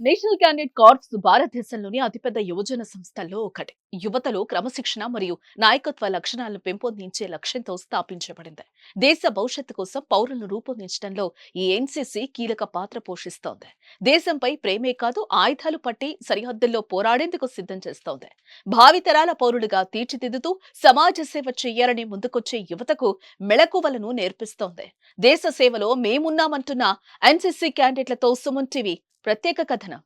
National candidate corps భారతదేశంలోని అతిపెద్ద యువజన సంస్థల్లో ఒకటి. యువతలో క్రమశిక్షణ మరియు నాయకత్వ లక్షణాలను పెంపొందించే లక్ష్యంతో స్థాపించబడింది. దేశ భవిష్యత్తు కోసం పౌరులను రూపొందించడంలో ఈ ఎన్సీసీ కీలక పాత్ర పోషిస్తోంది. దేశంపై ప్రేమే కాదు ఆయుధాలు పట్టి సరిహద్దుల్లో పోరాడేందుకు సిద్ధం చేస్తోంది. భావితరాల పౌరులుగా తీర్చిదిద్దుతూ సమాజ సేవ చేయాలని ముందుకొచ్చే యువతకు మెళకువలను నేర్పిస్తోంది. దేశ సేవలో మేమున్నామంటున్న ఎన్సీసీ క్యాండిడేట్లతో సుమన్ టీవీ ప్రత్యేక కథనం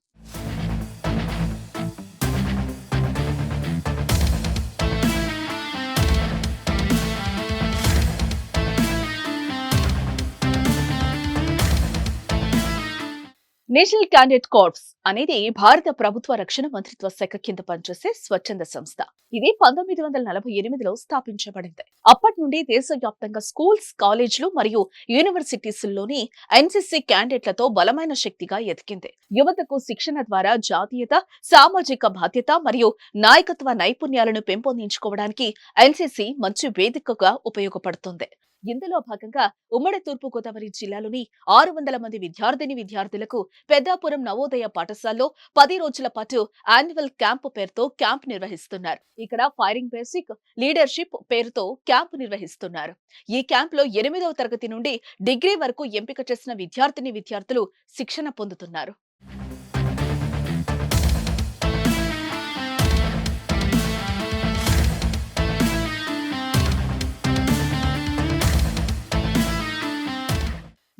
నేషనల్ క్యాండిడేట్ కార్ప్స్ అనేది భారత ప్రభుత్వ రక్షణ మంత్రిత్వ శాఖ కింద పనిచేసే స్వచ్ఛంద సంస్థ. ఇది పంతొమ్మిది వందల నలభై ఎనిమిదిలో స్థాపించబడింది. అప్పటి నుండి దేశవ్యాప్తంగా స్కూల్స్ కాలేజీలు మరియు యూనివర్సిటీస్లోని ఎన్సీసీ క్యాండిడేట్లతో బలమైన శక్తిగా ఎదిగింది. యువతకు శిక్షణ ద్వారా జాతీయత సామాజిక బాధ్యత మరియు నాయకత్వ నైపుణ్యాలను పెంపొందించుకోవడానికి ఎన్సీసీ మంచి వేదికగా ఉపయోగపడుతుంది. ఇందులో భాగంగా ఉమ్మడి తూర్పు గోదావరి జిల్లాలోని ఆరు వందల మంది విద్యార్థిని విద్యార్థులకు పెద్దాపురం నవోదయ పాఠశాలలో పది రోజుల పాటు యాన్యువల్ క్యాంప్ పేరుతో క్యాంప్ నిర్వహిస్తున్నారు. ఇక్కడ ఫైరింగ్ బేసిక్ లీడర్షిప్ పేరుతో క్యాంప్ నిర్వహిస్తున్నారు. ఈ క్యాంప్లో ఎనిమిదవ తరగతి నుండి డిగ్రీ వరకు ఎంపిక చేసిన విద్యార్థిని విద్యార్థులు శిక్షణ పొందుతున్నారు.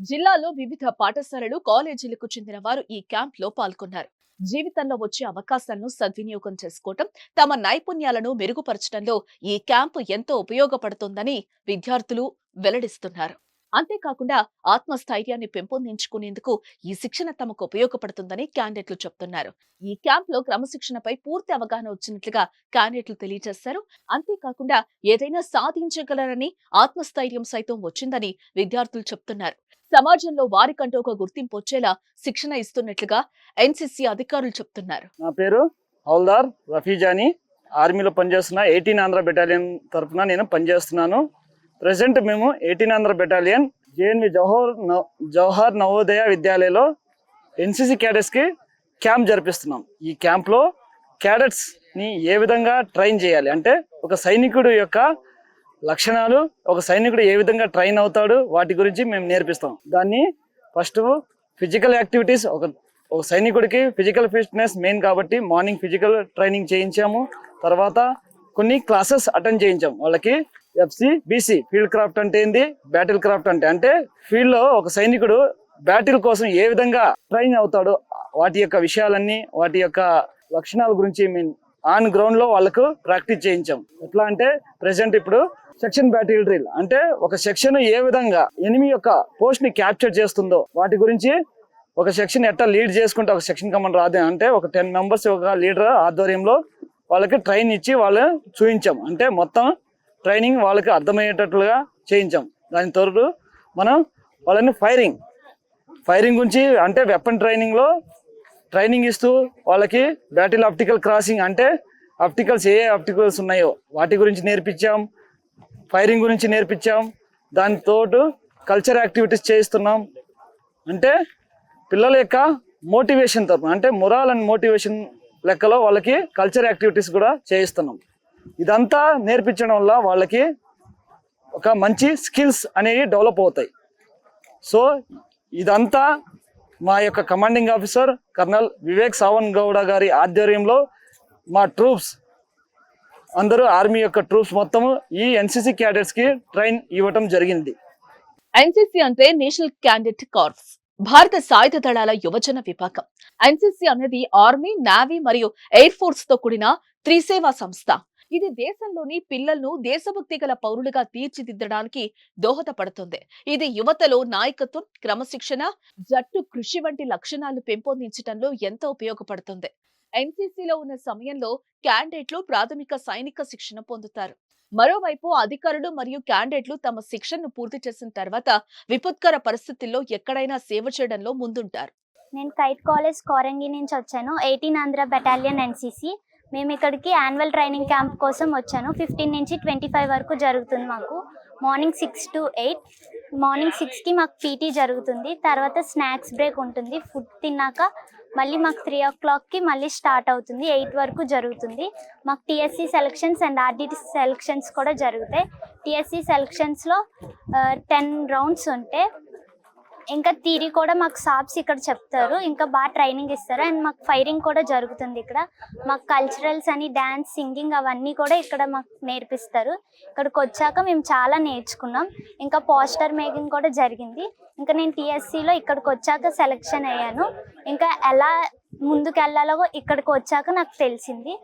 జిల్లాలో వివిధ పాఠశాలలు కాలేజీలకు చెందిన వారు ఈ క్యాంప్లో పాల్గొన్నారు. జీవితంలో వచ్చే అవకాశాలను సద్వినియోగం చేసుకోవటం తమ నైపుణ్యాలను మెరుగుపరచడంలో ఈ క్యాంపు ఎంతో ఉపయోగపడుతుందని విద్యార్థులు వెల్లడిస్తున్నారు. అంతేకాకుండా ఆత్మస్థైర్యాన్ని పెంపొందించుకునేందుకు ఈ శిక్షణ తమకు ఉపయోగపడుతుందని క్యాండిడేట్లు చెప్తున్నారు. ఈ క్యాంప్లో క్రమశిక్షణపై పూర్తి అవగాహన వచ్చినట్లుగా క్యాండిడేట్లు తెలియజేశారు. అంతేకాకుండా ఏదైనా సాధించగలరని ఆత్మస్థైర్యం సైతం వచ్చిందని విద్యార్థులు చెప్తున్నారు. సమాజంలో వారికంటూ ఒక గుర్తింపు వచ్చేలా శిక్షణ ఇస్తున్నట్లుగా ఎన్సీసీ అధికారులు చెప్తున్నారు. నా పేరు హౌల్దార్ రఫీజాని. ఆర్మీలో పనిచేస్తున్న ఎయిటీన్ ఆంధ్ర బెటాలియన్ తరఫున నేను పనిచేస్తున్నాను. ప్రజెంట్ మేము eighteen Andhra battalion JNV Jawahar నవ- జవహర్ నవోదయ విద్యాలయంలో ఎన్సీసీ క్యాడెట్స్కి క్యాంప్ జరిపిస్తున్నాం. ఈ క్యాంప్లో క్యాడెట్స్ని ఏ విధంగా ట్రైన్ చేయాలి అంటే ఒక సైనికుడు యొక్క లక్షణాలు ఒక సైనికుడు ఏ విధంగా ట్రైన్ అవుతాడు వాటి గురించి మేము నేర్పిస్తాం. దాన్ని ఫస్ట్ ఫిజికల్ యాక్టివిటీస్ ఒక ఒక సైనికుడికి ఫిజికల్ ఫిట్నెస్ మెయిన్ కాబట్టి మార్నింగ్ ఫిజికల్ ట్రైనింగ్ చేయించాము. తర్వాత కొన్ని క్లాసెస్ అటెండ్ చేయించాం వాళ్ళకి ఎఫ్సి బీసీ ఫీల్డ్ క్రాఫ్ట్ అంటే ఏంది? బ్యాటిల్ క్రాఫ్ట్ అంటే అంటే ఫీల్డ్లో ఒక సైనికుడు బ్యాటిల్ కోసం ఏ విధంగా ట్రైన్ అవుతాడో వాటి యొక్క విషయాలన్నీ వాటి యొక్క లక్షణాల గురించి మీన్ ఆన్ గ్రౌండ్లో వాళ్ళకు ప్రాక్టీస్ చేయించాం. ఎట్లా అంటే ప్రెసెంట్ ఇప్పుడు సెక్షన్ బ్యాటిల్ డ్రిల్. అంటే ఒక సెక్షన్ ఏ విధంగా ఎనిమి యొక్క పోస్ట్ని క్యాప్చర్ చేస్తుందో వాటి గురించి ఒక సెక్షన్ ఎట్లా లీడ్ చేసుకుంటే ఒక సెక్షన్ కమాండ్ రాదే అంటే ఒక టెన్ మెంబర్స్ ఒక లీడర్ ఆధ్వర్యంలో వాళ్ళకి ట్రైన్ ఇచ్చి వాళ్ళు చూపించాం అంటే మొత్తం ట్రైనింగ్ వాళ్ళకి అర్థమయ్యేటట్లుగా చేయించాం. దాని తోడు మనం వాళ్ళని ఫైరింగ్ ఫైరింగ్ గురించి అంటే వెపన్ ట్రైనింగ్లో ట్రైనింగ్ ఇస్తూ వాళ్ళకి బ్యాటిల్ ఆప్టికల్ క్రాసింగ్ అంటే ఆప్టికల్స్ ఏ ఆప్టికల్స్ ఉన్నాయో వాటి గురించి నేర్పించాం. ఫైరింగ్ గురించి నేర్పించాం. దానితోటు కల్చర్ యాక్టివిటీస్ చేయిస్తున్నాం. అంటే పిల్లల యొక్క మోటివేషన్ తరపున అంటే మొరాల్ అండ్ మోటివేషన్ లెక్కలో వాళ్ళకి కల్చర్ యాక్టివిటీస్ కూడా చేయిస్తున్నాం. ఇదంతా నేర్పించడం వల్ల వాళ్ళకి ఒక మంచి స్కిల్స్ అనేవి డెవలప్ అవుతాయి. సో ఇదంతా మా యొక్క commanding officer colonel Vivek Sawan Gowda గారి ఆధ్వర్యంలో మా ట్రూప్స్ అందరూ ఆర్మీ యొక్క ట్రూప్స్ మొత్తము ఈ ఎన్సీసీ క్యాడెట్స్కి ట్రైన్ ఇవ్వటం జరిగింది. ఎన్సీసీ అంటే నేషనల్ క్యాండిడేట్ కార్ప్స్ భారత సాయుధ దళాల యువజన విభాగం. ఎన్సీసీ అనేది ఆర్మీ నావీ మరియు ఎయిర్ ఫోర్స్తో కూడిన త్రిసేవా సంస్థ. ఇది దేశంలోని పిల్లలను దేశభక్తి గల పౌరులుగా తీర్చిదిద్దడానికి దోహదపడుతుంది. ఇది యువతలో నాయకత్వం క్రమశిక్షణ జట్టు కృషి వంటి లక్షణాలు పెంపొందించడంలో ఎంతో ఉపయోగపడుతుంది. ఎన్సీసీలో ఉన్న సమయంలో క్యాండిడేట్లు ప్రాథమిక సైనిక శిక్షణ పొందుతారు. మరోవైపు అధికారులు మరియు క్యాండిడేట్లు తమ శిక్షణను పూర్తి చేసిన తర్వాత విపత్కర పరిస్థితుల్లో ఎక్కడైనా సేవ చేయడంలో ముందుంటారు. నేను కైట్ కాలేజ్ కోరంగి నుంచి వచ్చాను. Eighteen Andhra battalion NCC. మేము ఇక్కడికి యాన్యువల్ ట్రైనింగ్ క్యాంప్ కోసం వచ్చాను. ఫిఫ్టీన్ నుంచి ట్వంటీ ఫైవ్ వరకు జరుగుతుంది మాకు. Morning six to eight. Morning సిక్స్కి మాకు పీటీ జరుగుతుంది. తర్వాత స్నాక్స్ బ్రేక్ ఉంటుంది. ఫుడ్ తిన్నాక మళ్ళీ మాకు త్రీ ఓ క్లాక్కి మళ్ళీ స్టార్ట్ అవుతుంది. ఎయిట్ వరకు జరుగుతుంది. మాకు TSC selections and RDT selections కూడా జరుగుతాయి. టీఎస్సీ సెలక్షన్స్లో టెన్ రౌండ్స్ ఉంటే ఇంకా థీరి కూడా మాకు సాబ్స్ ఇక్కడ చెప్తారు. ఇంకా బాగా ట్రైనింగ్ ఇస్తారు. అండ్ మాకు ఫైరింగ్ కూడా జరుగుతుంది ఇక్కడ. మాకు కల్చరల్స్ అని డ్యాన్స్ సింగింగ్ అవన్నీ కూడా ఇక్కడ మాకు నేర్పిస్తారు. ఇక్కడికి వచ్చాక మేము చాలా నేర్చుకున్నాం. ఇంకా పోస్టర్ మేకింగ్ కూడా జరిగింది. ఇంకా నేను టీఎస్సీలో ఇక్కడికి వచ్చాక సెలెక్షన్ అయ్యాను. ఇంకా ఎలా ముందుకు వెళ్ళాలో ఇక్కడికి వచ్చాక నాకు తెలిసింది.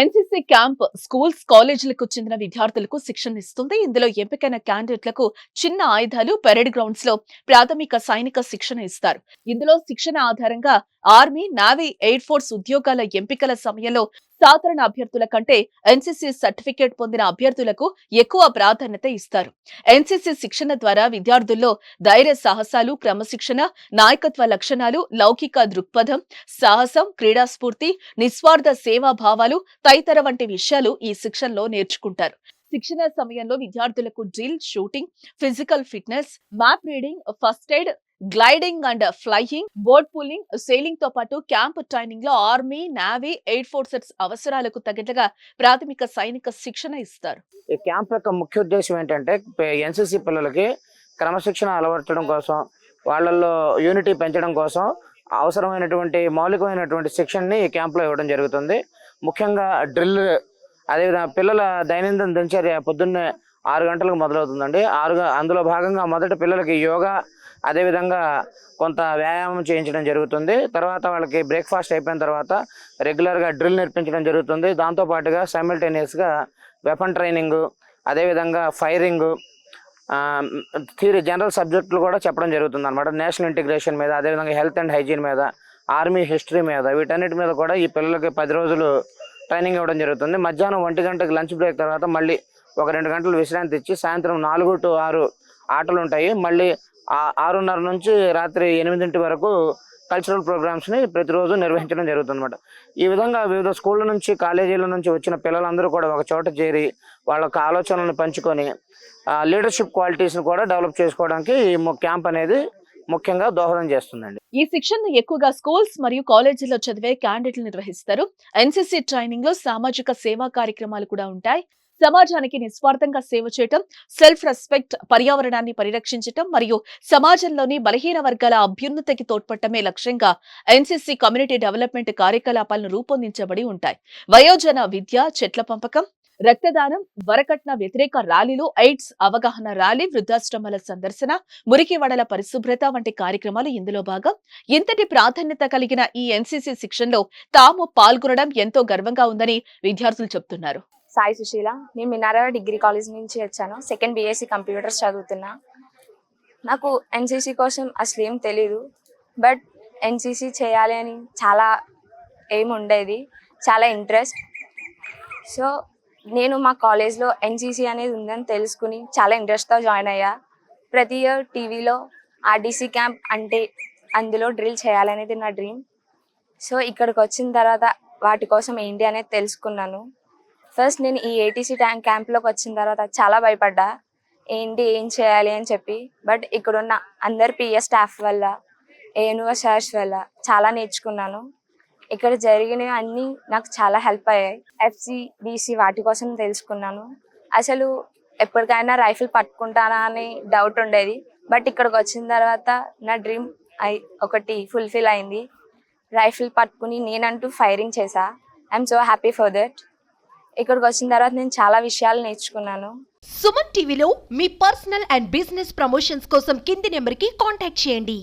ఎన్సీసీ క్యాంప్ స్కూల్స్ కాలేజీలకు చెందిన విద్యార్థులకు శిక్షణ ఇస్తుంది. ఇందులో ఎంపికైన క్యాండిడేట్లకు చిన్న ఆయుధాలు పెరేడ్ గ్రౌండ్స్లో ప్రాథమిక సైనిక శిక్షణ ఇస్తారు. ఇందులో శిక్షణ ఆధారంగా ఆర్మీ నావీ ఎయిర్ ఫోర్స్ ఉద్యోగాల ఎంపికల సమయంలో సాధారణ అభ్యర్థుల కంటే ఎన్సీసీ సర్టిఫికేట్ పొందిన అభ్యర్థులకు ఎక్కువ ప్రాధాన్యత ఇస్తారు. ఎన్సీసీ శిక్షణ ద్వారా విద్యార్థుల్లో ధైర్య సాహసాలు క్రమశిక్షణ నాయకత్వ లక్షణాలు లౌకిక దృక్పథం సాహసం క్రీడాస్ఫూర్తి నిస్వార్థ సేవా భావాలు తదితర వంటి విషయాలు ఈ శిక్షణలో నేర్చుకుంటారు. శిక్షణ సమయంలో విద్యార్థులకు drill shooting physical fitness map reading first aid gliding and flying boat pulling సెయిలింగ్తో పాటు క్యాంప్ ట్రైనింగ్లో ఆర్మీ నావీ ఎయిర్ ఫోర్సెస్ అవసరాలకు తగ్గట్టుగా ప్రాథమిక సైనిక శిక్షణ ఇస్తారు. ఈ క్యాంప్ యొక్క ముఖ్య ఉద్దేశం ఏంటంటే ఎన్సీసీ పిల్లలకి క్రమశిక్షణ అలవర్చడం కోసం వాళ్ళల్లో యూనిటీ పెంచడం కోసం అవసరమైనటువంటి మౌలికమైనటువంటి శిక్షణని ఈ క్యాంప్లో ఇవ్వడం జరుగుతుంది. ముఖ్యంగా డ్రిల్ అదేవిధంగా పిల్లల దైనందిన దినచర్య పొద్దున్నే ఆరు గంటలకు మొదలవుతుందండి. ఆరు అందులో భాగంగా మొదట పిల్లలకి యోగా అదేవిధంగా కొంత వ్యాయామం చేయించడం జరుగుతుంది. తర్వాత వాళ్ళకి బ్రేక్ఫాస్ట్ అయిపోయిన తర్వాత రెగ్యులర్గా డ్రిల్ నేర్పించడం జరుగుతుంది. దాంతోపాటుగా సైమిల్టేనియస్గా వెపన్ ట్రైనింగ్ అదేవిధంగా ఫైరింగ్ థియరీ జనరల్ సబ్జెక్టులు కూడా చెప్పడం జరుగుతుంది అనమాట నేషనల్ ఇంటిగ్రేషన్ మీద అదేవిధంగా హెల్త్ అండ్ హైజీన్ మీద ఆర్మీ హిస్టరీ మీద వీటన్నిటి మీద కూడా ఈ పిల్లలకి పది రోజులు ట్రైనింగ్ ఇవ్వడం జరుగుతుంది. మధ్యాహ్నం ఒంటి గంటకి లంచ్ బ్రేక్ తర్వాత మళ్ళీ ఒక రెండు గంటలు విశ్రాంతి ఇచ్చి సాయంత్రం నాలుగు టు ఆరు ఆటలు ఉంటాయి మళ్ళీ ఆ- ఆరున్నర నుంచి రాత్రి ఎనిమిదింటి వరకు కల్చరల్ ప్రోగ్రామ్స్ని ప్రతిరోజు నిర్వహించడం జరుగుతుంది అనమాట ఈ విధంగా వివిధ స్కూళ్ళ నుంచి కాలేజీల నుంచి వచ్చిన పిల్లలందరూ కూడా ఒక చోట చేరి వాళ్ళ ఆలోచనలను పంచుకొని లీడర్షిప్ క్వాలిటీస్ని కూడా డెవలప్ చేసుకోవడానికి ఈ క్యాంప్ అనేది ముఖ్యంగా దోహదం చేస్తుందండి. ఈ శిక్షణను ఎక్కువగా స్కూల్స్ మరియు కాలేజీల్లో చదివే క్యాండిడేట్లు నిర్వహిస్తారు. ఎన్సీసీ ట్రైనింగ్లో సామాజిక సేవా కార్యక్రమాలు కూడా ఉంటాయి. సమాజానికి నిస్వార్థంగా సేవ చేయటం సెల్ఫ్ రెస్పెక్ట్ పర్యావరణాన్ని పరిరక్షించటం మరియు సమాజంలోని బలహీన వర్గాల అభ్యున్నతికి తోడ్పడటమే లక్ష్యంగా ఎన్సీసీ కమ్యూనిటీ డెవలప్మెంట్ కార్యకలాపాలను రూపొందించబడి ఉంటాయి. వయోజన విద్య చెట్ల పెంపకం రక్తదానం వరకట్న వ్యతిరేక ర్యాలీలు ఎయిడ్స్ అవగాహన ర్యాలీ వృద్ధాశ్రమాల సందర్శన మురికి వడల పరిశుభ్రత వంటి కార్యక్రమాలు ఇందులో భాగం. ఇంతటి ప్రాధాన్యత కలిగిన ఈ ఎన్సీసీ శిక్షణలో తాము పాల్గొనడం ఎంతో గర్వంగా ఉందని విద్యార్థులు చెబుతున్నారు సాయి సుశీల. నేను మినారా డిగ్రీ కాలేజ్ నుంచి వచ్చాను. సెకండ్ బీఎస్సీ కంప్యూటర్స్ చదువుతున్నా. నాకు ఎన్సీసీ కోసం అసలు ఏం తెలీదు. బట్ ఎన్సీసీ చేయాలి అని చాలా ఏం ఉండేది. చాలా ఇంట్రెస్ట్. సో నేను మా కాలేజ్లో ఎన్సీసీ అనేది ఉందని తెలుసుకుని చాలా ఇంట్రెస్ట్తో జాయిన్ అయ్యా. ప్రతి ఇయర్ టీవీలో ఆర్డీసీ క్యాంప్ అంటే అందులో డ్రిల్ చేయాలనేది నా డ్రీమ్. సో ఇక్కడికి వచ్చిన తర్వాత వాటి కోసం ఏంటి అనేది తెలుసుకున్నాను. ఫస్ట్ నేను ఈ ఏటీసీ ట్యాంక్ క్యాంప్లోకి వచ్చిన తర్వాత చాలా భయపడ్డా. ఏంటి ఏం చేయాలి అని చెప్పి. బట్ ఇక్కడున్న అందరు పిఎస్ స్టాఫ్ వల్ల ఏనువ సార్స్ వల్ల చాలా నేర్చుకున్నాను. ఇక్కడ జరిగినవి అన్నీ నాకు చాలా హెల్ప్ అయ్యాయి. ఎఫ్సి బీసీ వాటి కోసం తెలుసుకున్నాను. అసలు ఎప్పటికైనా రైఫిల్ పట్టుకుంటానా అని డౌట్ ఉండేది. బట్ ఇక్కడికి వచ్చిన తర్వాత నా డ్రీమ్ అయి ఒకటి ఫుల్ఫిల్ అయింది. రైఫిల్ పట్టుకుని నేనంటూ ఫైరింగ్ చేశా I'm so happy for that ఇక్కడికి వచ్చిన తర్వాత నేను చాలా విషయాలు నేర్చుకున్నాను. సుమన్ టీవీలో మీ పర్సనల్ అండ్ బిజినెస్ ప్రమోషన్స్ కోసం కింది నెంబర్కి కాంటాక్ట్ చేయండి.